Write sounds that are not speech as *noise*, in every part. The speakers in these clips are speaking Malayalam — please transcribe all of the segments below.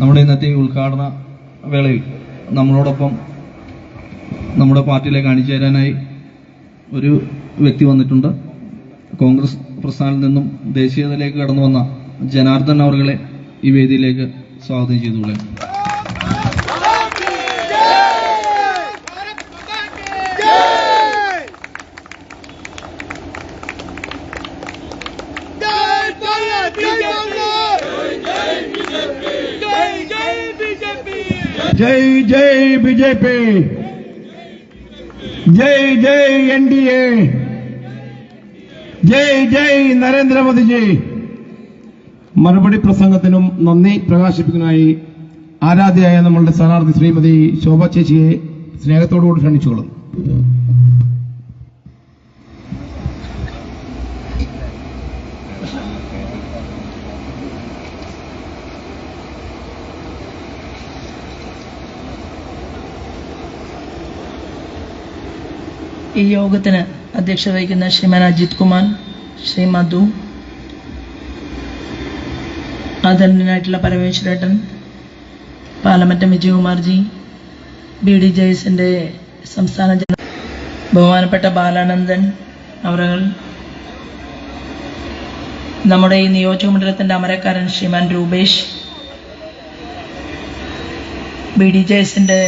നമ്മുടെ ഇന്നത്തെ ഉദ്ഘാടന വേളയിൽ നമ്മളോടൊപ്പം നമ്മുടെ പാർട്ടിയിലേക്ക് അണിചേരാനായി ഒരു വ്യക്തി വന്നിട്ടുണ്ട്. കോൺഗ്രസ് പ്രസ്ഥാനത്തിൽ നിന്നും ദേശീയതയിലേക്ക് കടന്നു വന്ന ജനാർദ്ദൻ അവർകളെ ഈ വേദിയിലേക്ക് സ്വാഗതം ചെയ്തുകൊള്ളേ ജയ് ജയ് ബി ജെ പി. ജയ് ജയ് എൻ ഡി എ. ജയ് ജയ് നരേന്ദ്രമോദിജി. മറുപടി പ്രസംഗത്തിനും നന്ദി പ്രകാശിപ്പിക്കുന്നതിനായി ആരാധ്യയായ നമ്മളുടെ സ്ഥാനാർത്ഥി ശ്രീമതി ശോഭ ചേച്ചിയെ സ്നേഹത്തോടുകൂടി ക്ഷണിച്ചുകൊള്ളുന്നു. ഈ യോഗത്തിന് അധ്യക്ഷ വഹിക്കുന്ന ശ്രീമാൻ അജിത് കുമാർ ശ്രീ മധു ആദരണീയനായിട്ടുള്ള പരമേശ്വരേട്ടൻ Palamattam Vijayakumar ji B D J സംസ്ഥാന ജന ബഹുമാനപ്പെട്ട ബാലാനന്ദൻ അവറുകൾ നമ്മുടെ ഈ നിയോജകമണ്ഡലത്തിന്റെ അമരക്കാരൻ ശ്രീമാൻ രൂപേഷ് ബി ഡി ജെ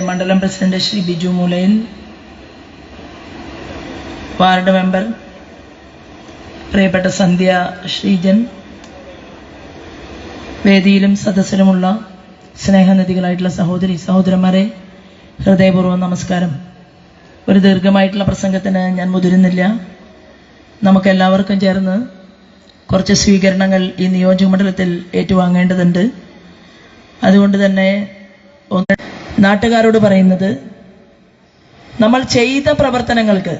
മണ്ഡലം president Shri Biju Moolayil ward member പ്രിയപ്പെട്ട സന്ധ്യ ശ്രീജൻ വേദിയിലും സദസ്സിലുമുള്ള സ്നേഹനിധികളായിട്ടുള്ള സഹോദരി സഹോദരന്മാരെ ഹൃദയപൂർവം നമസ്കാരം. ഒരു ദീർഘമായിട്ടുള്ള പ്രസംഗത്തിന് ഞാൻ മുതിരുന്നില്ല. നമുക്കെല്ലാവർക്കും ചേർന്ന് കുറച്ച് സ്വീകരണങ്ങൾ ഈ നിയോജകമണ്ഡലത്തിൽ ഏറ്റുവാങ്ങേണ്ടതുണ്ട്. അതുകൊണ്ട് തന്നെ നാട്ടുകാരോട് പറയുന്നത് നമ്മൾ ചെയ്ത പ്രവർത്തനങ്ങൾക്ക്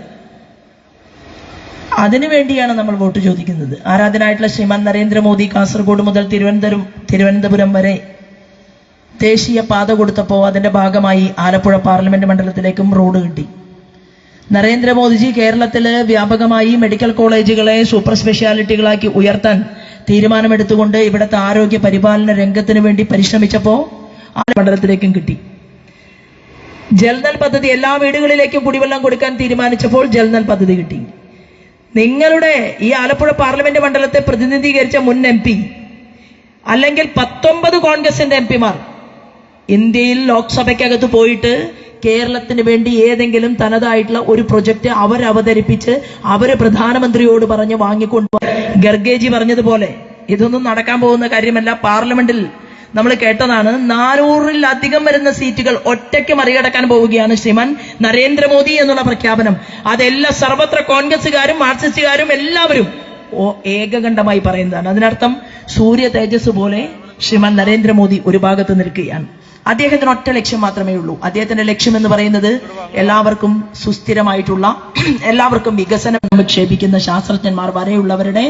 അതിനു വേണ്ടിയാണ് നമ്മൾ വോട്ട് ചോദിക്കുന്നത്. ആരാധനായിട്ടുള്ള ശ്രീമാൻ നരേന്ദ്രമോദി കാസർഗോഡ് മുതൽ തിരുവനന്തപുരം തിരുവനന്തപുരം വരെ ദേശീയ പാത കൊടുത്തപ്പോൾ അതിന്റെ ഭാഗമായി ആലപ്പുഴ പാർലമെന്റ് മണ്ഡലത്തിലേക്കും റോഡ് കിട്ടി. നരേന്ദ്രമോദിജി കേരളത്തിൽ വ്യാപകമായി മെഡിക്കൽ കോളേജുകളെ സൂപ്പർ സ്പെഷ്യാലിറ്റികളാക്കി ഉയർത്താൻ തീരുമാനമെടുത്തുകൊണ്ട് ഇവിടുത്തെ ആരോഗ്യ പരിപാലന രംഗത്തിന് വേണ്ടി പരിശ്രമിച്ചപ്പോൾ ആ മണ്ഡലത്തിലേക്കും കിട്ടി. ജൽനൽ പദ്ധതി എല്ലാ വീടുകളിലേക്കും കുടിവെള്ളം കൊടുക്കാൻ തീരുമാനിച്ചപ്പോൾ ജൽനൽ പദ്ധതി കിട്ടി. നിങ്ങളുടെ ഈ ആലപ്പുഴ പാർലമെന്റ് മണ്ഡലത്തെ പ്രതിനിധീകരിച്ച മുൻ എം പി അല്ലെങ്കിൽ പത്തൊമ്പത് കോൺഗ്രസിന്റെ എം പിമാർ ഇന്ത്യയിൽ ലോക്സഭയ്ക്കകത്ത് പോയിട്ട് കേരളത്തിന് വേണ്ടി ഏതെങ്കിലും തനതായിട്ടുള്ള ഒരു പ്രൊജക്റ്റ് അവർ അവതരിപ്പിച്ച് അവർ പ്രധാനമന്ത്രിയോട് പറഞ്ഞ് വാങ്ങിക്കൊണ്ട് ഗർഗേജി പറഞ്ഞതുപോലെ ഇതൊന്നും നടക്കാൻ പോകുന്ന കാര്യമല്ല. പാർലമെന്റിൽ നമ്മൾ കേട്ടതാണ് നാനൂറിലധികം വരുന്ന സീറ്റുകൾ ഒറ്റയ്ക്ക് മറികടക്കാൻ പോവുകയാണ് ശ്രീമാൻ നരേന്ദ്രമോദി എന്നുള്ള പ്രഖ്യാപനം. അതെല്ലാം സർവത്ര കോൺഗ്രസുകാരും മാർക്സിസ്റ്റുകാരും എല്ലാവരും ഏകകണ്ഠമായി പറയുന്നതാണ്. അതിനർത്ഥം സൂര്യ തേജസ് പോലെ ശ്രീമാൻ നരേന്ദ്രമോദി ഒരു ഭാഗത്ത് നിൽക്കുകയാണ്. അദ്ദേഹത്തിന് ഒറ്റ ലക്ഷ്യം മാത്രമേ ഉള്ളൂ. അദ്ദേഹത്തിന്റെ ലക്ഷ്യം എന്ന് പറയുന്നത് എല്ലാവർക്കും സുസ്ഥിരമായിട്ടുള്ള *clears throat* എല്ലാവർക്കും വികസനം നിക്ഷേപിക്കുന്ന ശാസ്ത്രജ്ഞന്മാർ വരെയുള്ളവരുടെ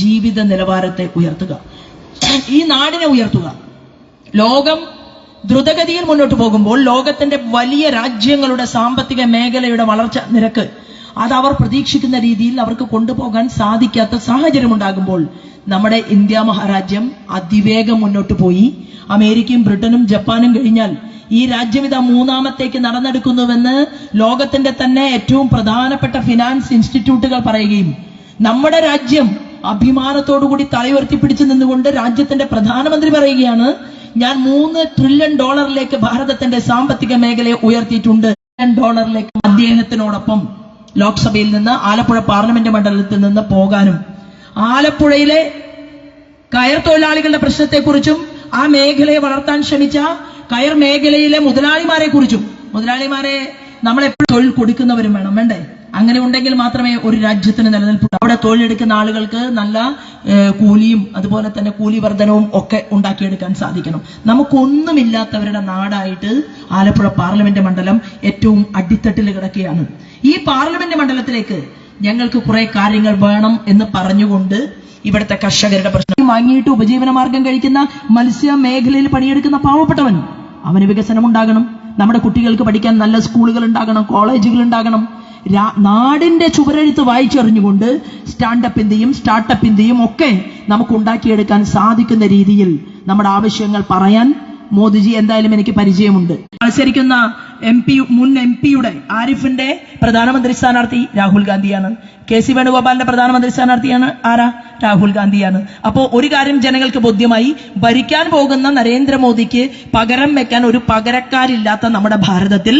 ജീവിത നിലവാരത്തെ ഉയർത്തുക. ഈ നാടിനെ ഉയർത്തുക. ലോകം ദ്രുതഗതിയിൽ മുന്നോട്ട് പോകുമ്പോൾ ലോകത്തിന്റെ വലിയ രാജ്യങ്ങളുടെ സാമ്പത്തിക മേഖലയുടെ വളർച്ച നിരക്ക് അത് അവർ പ്രതീക്ഷിക്കുന്ന രീതിയിൽ അവർക്ക് കൊണ്ടുപോകാൻ സാധിക്കാത്ത സാഹചര്യം ഉണ്ടാകുമ്പോൾ നമ്മുടെ ഇന്ത്യ മഹാരാജ്യം അതിവേഗം മുന്നോട്ട് പോയി. അമേരിക്കയും ബ്രിട്ടനും ജപ്പാനും കഴിഞ്ഞാൽ ഈ രാജ്യം ഇതാ മൂന്നാമത്തേക്ക് നടന്നെടുക്കുന്നുവെന്ന് ലോകത്തിന്റെ തന്നെ ഏറ്റവും പ്രധാനപ്പെട്ട ഫിനാൻസ് ഇൻസ്റ്റിറ്റ്യൂട്ടുകൾ പറയുകയും നമ്മുടെ രാജ്യം അഭിമാനത്തോടുകൂടി തലയുയർത്തിപ്പിടിച്ചു നിന്നുകൊണ്ട് രാജ്യത്തിന്റെ പ്രധാനമന്ത്രി പറയുകയാണ് ഞാൻ മൂന്ന് ട്രില്യൺ ഡോളറിലേക്ക് ഭാരതത്തിന്റെ സാമ്പത്തിക മേഖലയെ ഉയർത്തിയിട്ടുണ്ട്. ഡോളറിലേക്ക് അദ്ദേഹത്തിനോടൊപ്പം ലോക്സഭയിൽ നിന്ന് ആലപ്പുഴ പാർലമെന്റ് മണ്ഡലത്തിൽ നിന്ന് പോകാനും ആലപ്പുഴയിലെ കയർ തൊഴിലാളികളുടെ പ്രശ്നത്തെക്കുറിച്ചും ആ മേഖലയെ വളർത്താൻ ശ്രമിച്ച കയർ മേഖലയിലെ മുതലാളിമാരെ കുറിച്ചും മുതലാളിമാരെ നമ്മളെപ്പോഴും തൊഴിൽ കൊടുക്കുന്നവരും വേണം. വേണ്ടേ? അങ്ങനെ ഉണ്ടെങ്കിൽ മാത്രമേ ഒരു രാജ്യത്തിന് നിലനിൽപ്പു അവിടെ തൊഴിലെടുക്കുന്ന ആളുകൾക്ക് നല്ല കൂലിയും അതുപോലെ തന്നെ കൂലി വർധനവും ഒക്കെ ഉണ്ടാക്കിയെടുക്കാൻ സാധിക്കണം. നമുക്കൊന്നുമില്ലാത്തവരുടെ നാടായിട്ട് ആലപ്പുഴ പാർലമെന്റ് മണ്ഡലം ഏറ്റവും അടിത്തട്ടിൽ കിടക്കുകയാണ്. ഈ പാർലമെന്റ് മണ്ഡലത്തിലേക്ക് ഞങ്ങൾക്ക് കുറെ കാര്യങ്ങൾ വേണം എന്ന് പറഞ്ഞുകൊണ്ട് ഇവിടുത്തെ കർഷകരുടെ പ്രശ്നം. വാങ്ങിയിട്ട് ഉപജീവന മാർഗം കഴിക്കുന്ന മത്സ്യ മേഖലയിൽ പണിയെടുക്കുന്ന പാവപ്പെട്ടവൻ അവന് വികസനം ഉണ്ടാകണം നമ്മുടെ കുട്ടികൾക്ക് പഠിക്കാൻ നല്ല സ്കൂളുകൾ ഉണ്ടാകണം കോളേജുകൾ ഉണ്ടാകണം. നാടിന്റെ ചുവരെഴുത്ത് വായിച്ചെറിഞ്ഞുകൊണ്ട് സ്റ്റാൻഡപ്പിന്റെയും സ്റ്റാർട്ടപ്പിന്റെയും ഒക്കെ നമുക്ക് ഉണ്ടാക്കിയെടുക്കാൻ സാധിക്കുന്ന രീതിയിൽ നമ്മുടെ ആവശ്യങ്ങൾ പറയാൻ മോദിജി എന്തായാലും എനിക്ക് പരിചയമുണ്ട്. മത്സരിക്കുന്ന എം പി മുൻ എം പിയുടെ ആരിഫിന്റെ പ്രധാനമന്ത്രി സ്ഥാനാർത്ഥി രാഹുൽ ഗാന്ധിയാണ്. കെ സി വേണുഗോപാലിന്റെ പ്രധാനമന്ത്രി സ്ഥാനാർത്ഥിയാണ് ആരാ? രാഹുൽ ഗാന്ധിയാണ്. അപ്പോൾ ഒരു കാര്യം ജനങ്ങൾക്ക് ബോധ്യമായി ഭരിക്കാൻ പോകുന്ന നരേന്ദ്രമോദിക്ക് പകരം വെക്കാൻ ഒരു പകരക്കാരില്ലാത്ത നമ്മുടെ ഭാരതത്തിൽ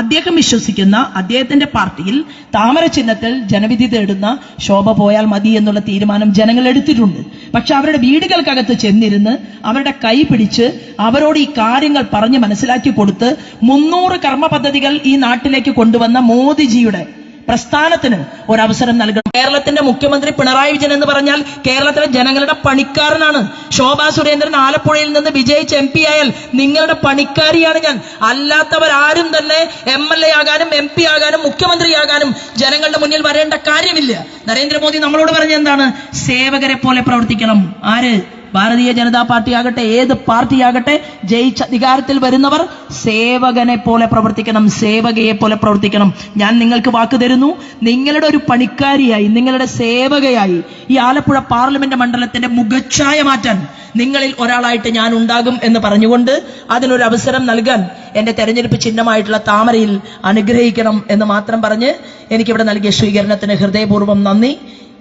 അദ്ദേഹം വിശ്വസിക്കുന്ന അദ്ദേഹത്തിന്റെ പാർട്ടിയിൽ താമര ചിഹ്നത്തിൽ ജനവിധി തേടുന്ന ശോഭ പോയാൽ മതി എന്നുള്ള തീരുമാനം ജനങ്ങൾ എടുത്തിട്ടുണ്ട്. പക്ഷെ അവരുടെ വീടുകൾക്കകത്ത് ചെന്നിരുന്ന് അവരുടെ കൈ പിടിച്ച് അവരോട് ഈ കാര്യങ്ങൾ പറഞ്ഞ് മനസ്സിലാക്കി കൊടുത്ത് മുന്നൂറ് കർമ്മ പദ്ധതികൾ ഈ നാട്ടിലേക്ക് കൊണ്ടുവന്ന മോദിജിയുടെ പ്രസ്ഥാനത്തിന് ഒരവസരം നൽകണം. കേരളത്തിന്റെ മുഖ്യമന്ത്രി പിണറായി വിജയൻ എന്ന് പറഞ്ഞാൽ കേരളത്തിലെ ജനങ്ങളുടെ പണിക്കാരനാണ്. ശോഭാ സുരേന്ദ്രൻ ആലപ്പുഴയിൽ നിന്ന് വിജയിച്ച എം പി ആയാൽ നിങ്ങളുടെ പണിക്കാരിയാണ് ഞാൻ. അല്ലാത്തവരാരും തന്നെ എം എൽ എ ആകാനും എം പി ആകാനും മുഖ്യമന്ത്രിയാകാനും ജനങ്ങളുടെ മുന്നിൽ വരേണ്ട കാര്യമില്ല. നരേന്ദ്രമോദി നമ്മളോട് പറഞ്ഞ എന്താണ്? സേവകരെ പോലെ പ്രവർത്തിക്കണം. ആര്? ഭാരതീയ ജനതാ പാർട്ടി ആകട്ടെ ഏത് പാർട്ടിയാകട്ടെ ജയിച്ച അധികാരത്തിൽ വരുന്നവർ സേവകനെ പോലെ പ്രവർത്തിക്കണം സേവകയെ പോലെ പ്രവർത്തിക്കണം. ഞാൻ നിങ്ങൾക്ക് വാക്ക് തരുന്നു നിങ്ങളുടെ ഒരു പണിക്കാരിയായി നിങ്ങളുടെ സേവകയായി ഈ ആലപ്പുഴ പാർലമെന്റ് മണ്ഡലത്തിന്റെ മുഖച്ഛായ മാറ്റാൻ നിങ്ങളിൽ ഒരാളായിട്ട് ഞാൻ ഉണ്ടാകും എന്ന് പറഞ്ഞുകൊണ്ട് അതിനൊരു അവസരം നൽകാൻ എന്റെ തെരഞ്ഞെടുപ്പ് ചിഹ്നമായിട്ടുള്ള താമരയിൽ അനുഗ്രഹിക്കണം എന്ന് മാത്രം പറഞ്ഞ് എനിക്കിവിടെ നൽകിയ സ്വീകരണത്തിന് ഹൃദയപൂർവം നന്ദി.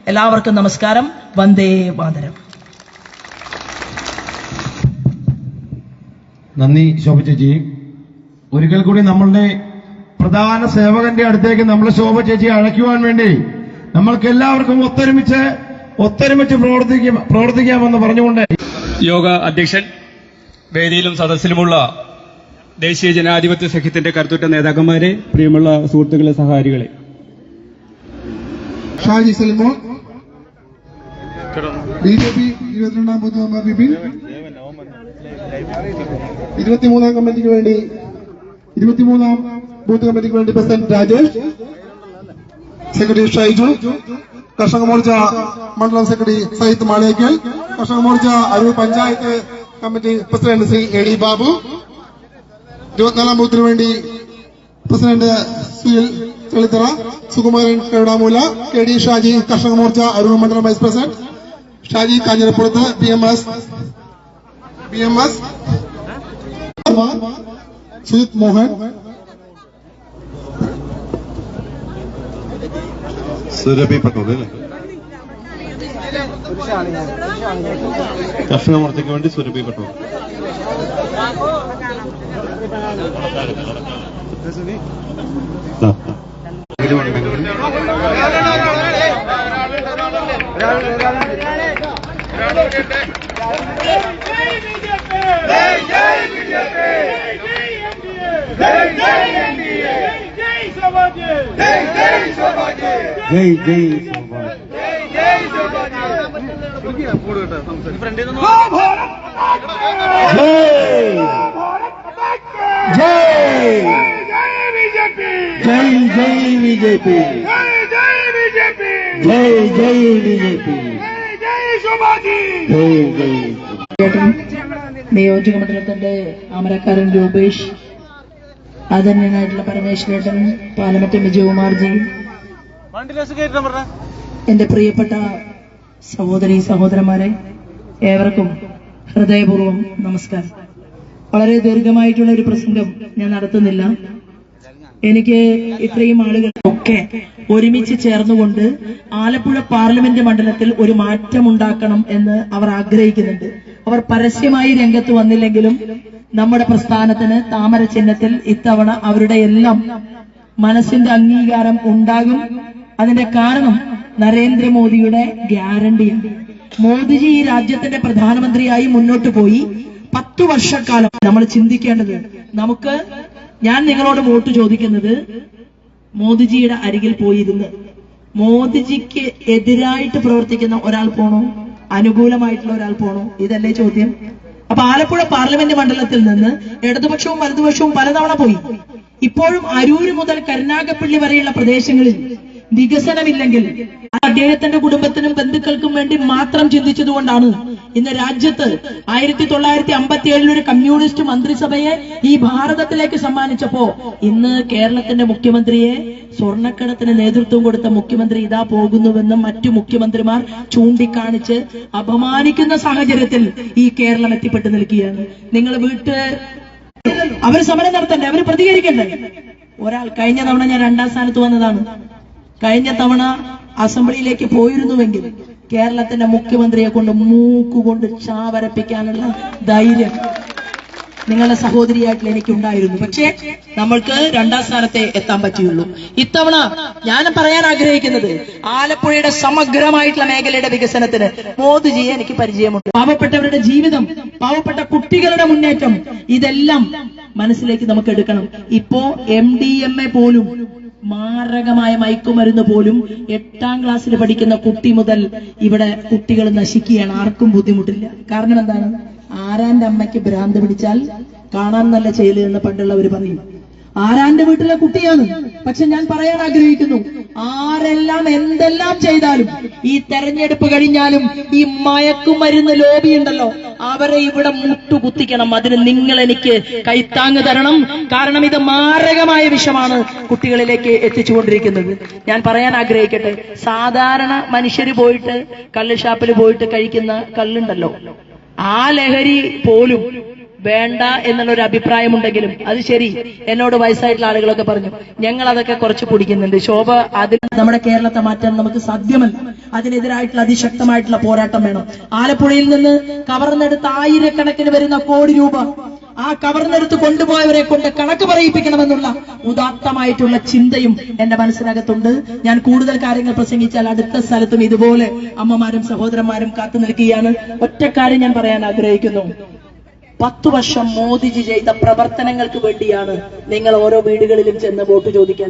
എല്ലാവർക്കും നമസ്കാരം. വന്ദേ മാതരം. നന്ദി ശോഭ ചേച്ചി. ഒരിക്കൽ കൂടി നമ്മളുടെ പ്രധാന സേവകന്റെ അടുത്തേക്ക് നമ്മളെ ശോഭ ചേച്ചി അഴയ്ക്കുവാൻ വേണ്ടി നമ്മൾക്ക് എല്ലാവർക്കും ഒത്തൊരുമിച്ച് ഒത്തൊരുമിച്ച് പ്രവർത്തിക്കാം പ്രവർത്തിക്കാമെന്ന് പറഞ്ഞുകൊണ്ട് യോഗ അധ്യക്ഷൻ വേദിയിലും സദസ്സിലുമുള്ള ദേശീയ ജനാധിപത്യ സഖ്യത്തിന്റെ കരുത്തുറ്റ നേതാക്കന്മാരെ പ്രിയമുള്ള സുഹൃത്തുക്കളെ സഹാരികളെ Shaji Salmon B J P ഇരുപത്തിരണ്ടാം മെമ്പർ ബിപിൻ ഇരുപത്തിമൂന്നാം കമ്മിറ്റിക്ക് വേണ്ടി ഇരുപത്തിമൂന്നാം ബൂത്ത് കമ്മിറ്റിക്ക് വേണ്ടി പ്രസിഡന്റ് രാജേഷ് സെക്രട്ടറി ഷൈജു കർഷക മോർച്ച മണ്ഡലം secretary Sahith Malekkal Karshaka Morcha Aroor panchayat committee president Shri A D Babu ഇരുപത്തിനാലാം ബൂത്തിന് വേണ്ടി president Sunil Chelithara Sukumaran Karudamoola K D Shaji Karshaka Morcha Aroor മണ്ഡലം vice president Shaji Kanjirappurath P M S B M S Sujith Mohan Surabhi Pattol അല്ലേ? കർഷക മോർച്ചയ്ക്ക് വേണ്ടി സുരഭി പട്ടോൾ ജയ് ജയ് സൗഭാഗ്യ ജയ്. ജയ് ബി ജെ പി ജയ് ജയ് ബി ജെ പി ജയ് ജയ് നിയോജക മണ്ഡലത്തിന്റെ അമരക്കാരൻ രൂപേഷ് ആദരണീയനായിട്ടുള്ള പരമേശ്വരേട്ടൻ പാലമറ്റം വിജയകുമാർജി എന്റെ പ്രിയപ്പെട്ട സഹോദരി സഹോദരന്മാരെ ഏവർക്കും ഹൃദയപൂർവം നമസ്കാരം. വളരെ ദീർഘമായിട്ടുള്ള ഒരു പ്രസംഗം ഞാൻ നടത്തുന്നില്ല. എനിക്ക് ഇത്രയും ആളുകൾ ഒക്കെ ഒരുമിച്ച് ചേർന്നുകൊണ്ട് ആലപ്പുഴ പാർലമെന്റ് മണ്ഡലത്തിൽ ഒരു മാറ്റം ഉണ്ടാക്കണം എന്ന് അവർ ആഗ്രഹിക്കുന്നുണ്ട്. അവർ പരസ്യമായി രംഗത്ത് വന്നില്ലെങ്കിലും നമ്മുടെ പ്രസ്ഥാനത്തിന് താമര ചിഹ്നത്തിൽ ഇത്തവണ അവരുടെ എല്ലാം മനസ്സിന്റെ അംഗീകാരം ഉണ്ടാകും. അതിന്റെ കാരണം നരേന്ദ്രമോദിയുടെ ഗ്യാരണ്ടിയാണ്. മോദിജി ഈ രാജ്യത്തിന്റെ പ്രധാനമന്ത്രിയായി മുന്നോട്ട് പോയി പത്തു വർഷക്കാലം നമ്മൾ ചിന്തിക്കേണ്ടത് നമുക്ക് ഞാൻ നിങ്ങളോട് വോട്ട് ചോദിക്കുന്നത് മോദിജിയുടെ അരികിൽ പോയിരുന്ന്. മോദിജിക്ക് എതിരായിട്ട് പ്രവർത്തിക്കുന്ന ഒരാൾ പോണോ? അനുകൂലമായിട്ടുള്ള ഒരാൾ പോണോ? ഇതല്ലേ ചോദ്യം. അപ്പൊ ആലപ്പുഴ പാർലമെന്റ് മണ്ഡലത്തിൽ നിന്ന് ഇടതുപക്ഷവും വലതുപക്ഷവും പലതവണ പോയി. ഇപ്പോഴും അരൂര് മുതൽ കരുനാഗപ്പള്ളി വരെയുള്ള പ്രദേശങ്ങളിൽ വികസനമില്ലെങ്കിൽ അദ്ദേഹത്തിന്റെ കുടുംബത്തിനും ബന്ധുക്കൾക്കും വേണ്ടി മാത്രം ചിന്തിച്ചതുകൊണ്ടാണ്. ഇന്ന് രാജ്യത്ത് ആയിരത്തി തൊള്ളായിരത്തി അമ്പത്തി ഏഴിൽ ഒരു കമ്മ്യൂണിസ്റ്റ് മന്ത്രിസഭയെ ഈ ഭാരതത്തിലേക്ക് സമ്മാനിച്ചപ്പോ ഇന്ന് കേരളത്തിന്റെ മുഖ്യമന്ത്രിയെ സ്വർണക്കടത്തിന് നേതൃത്വം കൊടുത്ത മുഖ്യമന്ത്രി ഇതാ പോകുന്നുവെന്നും മറ്റു മുഖ്യമന്ത്രിമാർ ചൂണ്ടിക്കാണിച്ച് അപമാനിക്കുന്ന സാഹചര്യത്തിൽ ഈ കേരളം എത്തിപ്പെട്ടു നിൽക്കുകയാണ്. നിങ്ങൾ വീട്ട് അവർ സമരം നടത്തണ്ടേ? അവർ പ്രതികരിക്കണ്ടേ? ഒരാൾ കഴിഞ്ഞ തവണ ഞാൻ രണ്ടാം സ്ഥാനത്ത് വന്നതാണ്. കഴിഞ്ഞ തവണ അസംബ്ലിയിലേക്ക് പോയിരുന്നുവെങ്കിൽ കേരളത്തിന്റെ മുഖ്യമന്ത്രിയെ കൊണ്ട് മൂക്കുകൊണ്ട് ചാവരപ്പിക്കാനുള്ള ധൈര്യം നിങ്ങളുടെ സഹോദരിയായിട്ടുള്ള എനിക്കുണ്ടായിരുന്നു. പക്ഷേ നമ്മൾക്ക് രണ്ടാം സ്ഥാനത്തെ എത്താൻ പറ്റിയുള്ളൂ. ഇത്തവണ ഞാൻ പറയാൻ ആഗ്രഹിക്കുന്നത് ആലപ്പുഴയുടെ സമഗ്രമായിട്ടുള്ള മേഖലയുടെ വികസനത്തിന് മോദിജിയെ എനിക്ക് പരിചയമുണ്ട്. പാവപ്പെട്ടവരുടെ ജീവിതം പാവപ്പെട്ട കുട്ടികളുടെ മുന്നേറ്റം ഇതെല്ലാം മനസ്സിലേക്ക് നമുക്ക് എടുക്കണം. ഇപ്പോ എം ഡി എം എ പോലും മാരകമായ മയക്കുമരുന്ന് പോലും എട്ടാം ക്ലാസ്സിൽ പഠിക്കുന്ന കുട്ടി മുതൽ ഇവിടെ കുട്ടികൾ നശിക്കുകയാണ്. ആർക്കും ബുദ്ധിമുട്ടില്ല. കാരണം എന്താണ്? ആരാന്റെ അമ്മയ്ക്ക് ഭ്രാന്ത് പിടിച്ചാൽ കാണാൻ നല്ല ചെയ്യൽ എന്ന് പണ്ടുള്ളവർ പറയും. ആരാന്റെ വീട്ടിലെ കുട്ടിയാണ്? പക്ഷെ ഞാൻ പറയാൻ ആഗ്രഹിക്കുന്നു ആരെല്ലാം എന്തെല്ലാം ചെയ്താലും ഈ തെരഞ്ഞെടുപ്പ് കഴിഞ്ഞാലും ഈ മയക്കുമരുന്ന് ലോബി ഉണ്ടല്ലോ അവരെ ഇവിടെ മുട്ടുകുത്തിക്കണം. അതിന് നിങ്ങൾ എനിക്ക് കൈത്താങ് തരണം. കാരണം ഇത് മാരകമായ വിഷമാണ് കുട്ടികളിലേക്ക് എത്തിച്ചുകൊണ്ടിരിക്കുന്നത്. ഞാൻ പറയാൻ ആഗ്രഹിക്കട്ടെ സാധാരണ മനുഷ്യർ പോയിട്ട് കള്ള് ഷാപ്പിൽ പോയിട്ട് കഴിക്കുന്ന കള്ളുണ്ടല്ലോ. ആ ലഹരി പോലും വേണ്ട എന്നുള്ള ഒരു അഭിപ്രായമുണ്ടെങ്കിലും അത് ശരി. എന്നോട് വയസ്സായിട്ടുള്ള ആളുകളൊക്കെ പറഞ്ഞു ഞങ്ങൾ അതൊക്കെ കുറച്ച് കുടിക്കുന്നുണ്ട്. ശോഭ അതിൽ നമ്മുടെ കേരളത്തെ മാറ്റാൻ നമുക്ക് സാധ്യമല്ല. അതിനെതിരായിട്ടുള്ള അതിശക്തമായിട്ടുള്ള പോരാട്ടം വേണം. ആലപ്പുഴയിൽ നിന്ന് കവർന്നെടുത്ത് ആയിരക്കണക്കിന് വരുന്ന കോടി രൂപ ആ കവർന്നെടുത്ത് കൊണ്ടുപോയവരെ കൊണ്ട് കണക്ക് പറയിപ്പിക്കണമെന്നുള്ള ഉദാത്തമായിട്ടുള്ള ചിന്തയും എന്റെ മനസ്സിനകത്തുണ്ട്. ഞാൻ കൂടുതൽ കാര്യങ്ങൾ പ്രസംഗിച്ചാൽ അടുത്ത സ്ഥലത്തും ഇതുപോലെ അമ്മമാരും സഹോദരന്മാരും കാത്തു നിൽക്കുകയാണ്. ഒറ്റക്കാര്യം ഞാൻ പറയാൻ ആഗ്രഹിക്കുന്നു. പത്തു വർഷം മോദിജി ചെയ്ത പ്രവർത്തനങ്ങൾക്ക് വേണ്ടിയാണ് നിങ്ങൾ ഓരോ വീടുകളിലും ചെന്ന് വോട്ട് ചോദിക്കാൻ